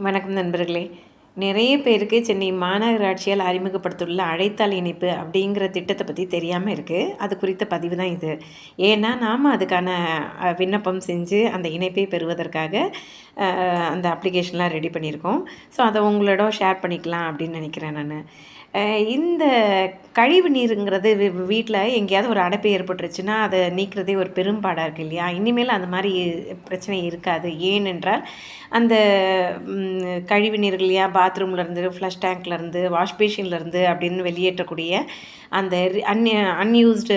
வணக்கம் நண்பர்களே. நிறைய பேருக்கு சென்னை மாநகராட்சியால் அறிமுகப்படுத்தியுள்ள அழைத்தாள் இணைப்பு அப்படிங்கிற திட்டத்தை பற்றி தெரியாமல் இருக்குது அது குறித்த பதிவு தான் இது. ஏன்னா நாம் அதுக்கான விண்ணப்பம் செஞ்சு அந்த இணைப்பை பெறுவதற்காக அந்த அப்ளிகேஷன்லாம் ரெடி பண்ணியிருக்கோம். ஸோ அதை உங்களோட ஷேர் பண்ணிக்கலாம் அப்படின்னு நினைக்கிறேன் நான். இந்த கழிவு நீருங்கிறது வீட்டில் எங்கேயாவது ஒரு அடைப்பு ஏற்பட்டுருச்சுன்னா அதை நீக்கிறதே ஒரு பெரும்பாடாக இருக்குது இல்லையா? இனிமேல் அந்த மாதிரி பிரச்சனை இருக்காது. ஏனென்றால் அந்த கழிவு நீர் இல்லையா? பாத்ரூம்லேருந்து ஃப்ளஷ் டேங்க்லேருந்து வாஷ்பேஷின்லேருந்து அப்படின்னு வெளியேற்றக்கூடிய அந்த அன் அன்யூஸ்டு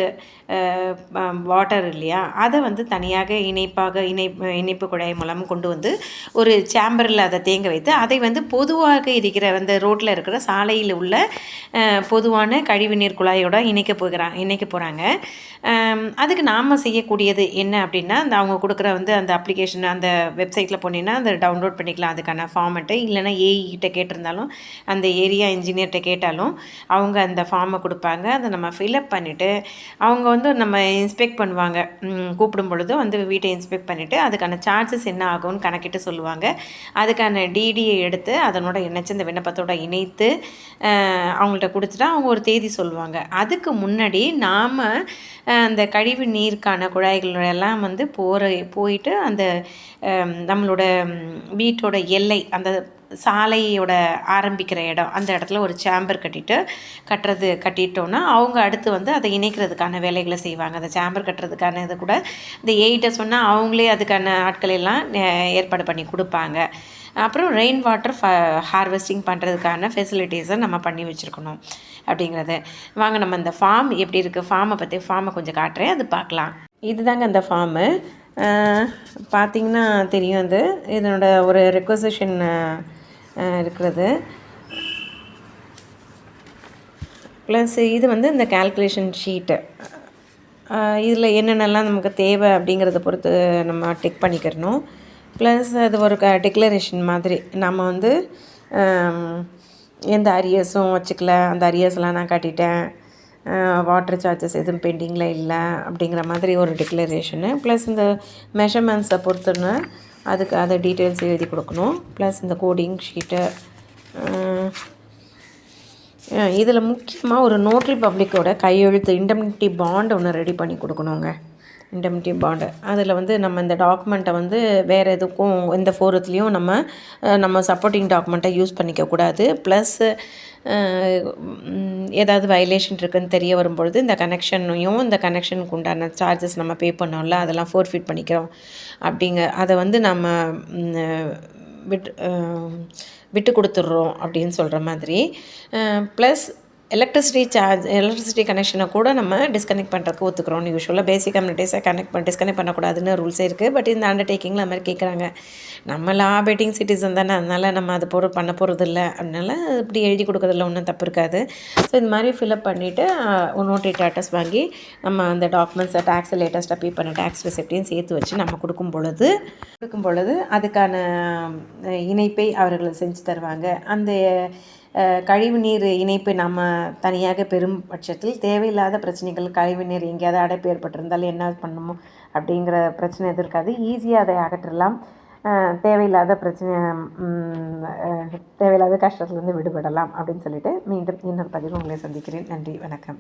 வாட்டர் இல்லையா? அதை வந்து தனியாக இணைப்பாக இணைப்பு இணைப்பு குழாய் மூலம் கொண்டு வந்து ஒரு சேம்பரில் அதை தேங்க வைத்து அதை வந்து பொதுவாக இருக்கிற அந்த ரோட்டில் இருக்கிற சாலையில் உள்ள பொதுவான கழிவுநீர் குழாயோட இணைக்க போகிறாங்க இணைக்க போகிறாங்க அதுக்கு நாம் செய்யக்கூடியது என்ன அப்படின்னா அந்த அவங்க கொடுக்குற வந்து அந்த அப்ளிகேஷன் அந்த வெப்சைட்டில் போனீங்கன்னா அதை டவுன்லோட் பண்ணிக்கலாம். அதுக்கான ஃபார்மெட்டு இல்லைனா ஏஇகிட்ட கேட்டிருந்தாலும் அந்த ஏரியா இன்ஜினியர்கிட்ட கேட்டாலும் அவங்க அந்த ஃபார்மை கொடுப்பாங்க. அதை நம்ம ஃபில்அப் பண்ணிவிட்டு அவங்க வந்து நம்ம இன்ஸ்பெக்ட் பண்ணுவாங்க. கூப்பிடும் பொழுது வந்து வீட்டை இன்ஸ்பெக்ட் பண்ணிவிட்டு அதுக்கான சார்ஜஸ் என்ன ஆகும்னு கணக்கிட்டு சொல்லுவாங்க. அதுக்கான டிடியை எடுத்து அதனோட இணைச்சு இந்த விண்ணப்பத்தோட இணைத்து அவங்கள்ட்ட கொடுத்துட்டா அவங்க ஒரு தேதி சொல்லுவாங்க. அதுக்கு முன்னாடி நாம் அந்த கழிவு நீருக்கான குழாய்கள் எல்லாம் வந்து போகிற போயிட்டு அந்த நம்மளோட வீட்டோட எல்லை அந்த சாலையோட ஆரம்பிக்கிற இடம் அந்த இடத்துல ஒரு சேம்பர் கட்டிட்டு கட்டுறது கட்டிட்டோன்னா அவங்க அடுத்து வந்து அதை இணைக்கிறதுக்கான வேலைகளை செய்வாங்க. அந்த சேம்பர் கட்டுறதுக்கான இது கூட இந்த எயிட்ட சொன்னால் அவங்களே அதுக்கான ஆட்கள் எல்லாம் ஏற்பாடு பண்ணி கொடுப்பாங்க. அப்புறம் ரெயின் வாட்டர் ஃப ஹார்வெஸ்டிங் பண்ணுறதுக்கான ஃபெசிலிட்டிஸை நம்ம பண்ணி வச்சுருக்கணும் அப்படிங்கிறது. வாங்க நம்ம இந்த ஃபார்ம் எப்படி இருக்குது ஃபார்மை பற்றி ஃபார்மை கொஞ்சம் காட்டுறேன். அது பார்க்கலாம். இதுதாங்க அந்த ஃபார்மு பார்த்தீங்கன்னா தெரியும் அது. இதனோட ஒரு ரெக்வசேஷன் இருக்கிறது. ப்ளஸ் இது வந்து இந்த கால்குலேஷன் ஷீட்டு இதில் என்னென்னலாம் நமக்கு தேவை அப்படிங்கிறத பொறுத்து நம்ம டிக் பண்ணிக்கிறணும். ப்ளஸ் அது ஒரு க டிக்ளரேஷன் மாதிரி. நம்ம வந்து எந்த அரியர்ஸும் வச்சுக்கல. அந்த அரியர்ஸ்லாம் நான் கட்டிட்டேன். வாட்டர் சார்ஜஸ் எதுவும் பெண்டிங்கில் இல்லை. அப்படிங்கிற மாதிரி ஒரு டிக்ளரேஷனு ப்ளஸ் இந்த மெஷர்மெண்ட்ஸை பொறுத்துன்னு அதுக்கு அதை டீட்டெயில்ஸ் எழுதி கொடுக்கணும். ப்ளஸ் இந்த கோடிங் ஷீட்டு இதில் முக்கியமாக ஒரு நோட்ரி பப்ளிக்கோட கையெழுத்து இண்டம்னிட்டி பாண்ட் ஒன்று ரெடி பண்ணி கொடுக்கணுங்க. இண்டம்னிட்டி பாண்டு அதில் வந்து நம்ம இந்த டாக்குமெண்ட்டை வந்து வேறு எதுக்கும் எந்த ஃபோரத்துலேயும் நம்ம நம்ம சப்போர்ட்டிங் டாக்குமெண்ட்டை யூஸ் பண்ணிக்கக்கூடாது ப்ளஸ் ஏதாவது வயலேஷன் இருக்குதுன்னு தெரிய வரும்பொழுது இந்த கனெக்ஷனையும் இந்த கனெக்ஷனுக்கு உண்டான சார்ஜஸ் நம்ம பே பண்ணோம்ல அதெல்லாம் ஃபோர்ஃபிட் பண்ணிக்கிறோம். அப்படிங்க அதை வந்து நம்ம விட்டு விட்டு கொடுத்துட்றோம் அப்படின்னு சொல்கிற மாதிரி. ப்ளஸ் எலக்ட்ரிசிட்டி சார்ஜ் எலக்ட்ரிசிட்டி கனெக்ஷனை கூட நம்ம டிஸ்கனெக்ட் பண்ணுறதுக்கு ஒத்துக்கிறோம் யூஸ்வலாக பேசிக் கம்யூனிட்டிஸை கனெக்ட் பண்ண டிஸ்கனெக்ட் பண்ணக்கூடாதுன்னு ரூல்ஸே இருக்குது பட் இந்த அண்டர்டேக்கிங்கில் அது மாதிரி கேட்குறாங்க நம்ம லாபேட்டிங் சிட்டிசன் தானே அதனால் நம்ம அது பொருள் பண்ண போகிறது இல்லை அதனால இப்படி எழுதி கொடுக்குறதுல ஒன்றும் தப்பு இருக்காது. ஸோ இது மாதிரி ஃபில்அப் பண்ணிவிட்டு நோட்டி டேட்டஸ் வாங்கி நம்ம அந்த டாக்குமெண்ட்ஸை டேக்ஸ் லேட்டஸ்ட்டாக பே பண்ண டேக்ஸ் ரெசிப்டையும் சேர்த்து வச்சு நம்ம கொடுக்கும் பொழுது கொடுக்கும் பொழுது அதுக்கான இணைப்பை அவர்கள் செஞ்சு தருவாங்க. அந்த கழிவுநீர் இணைப்பு நம்ம தனியாக பெரும் பட்சத்தில் தேவையில்லாத பிரச்சனைகள் கழிவுநீர் எங்கேயாவது அடைப்பு ஏற்பட்டிருந்தால் என்ன பண்ணணும் அப்படிங்கிற பிரச்சனை எதுவும் இருக்காது ஈஸியாக அதை அகற்றலாம். தேவையில்லாத பிரச்சனை தேவையில்லாத கஷ்டத்துலேருந்து விடுபடலாம் அப்படின்னு சொல்லிட்டு மீண்டும் இன்னொரு பதிவு உங்களை சந்திக்கிறேன். நன்றி வணக்கம்.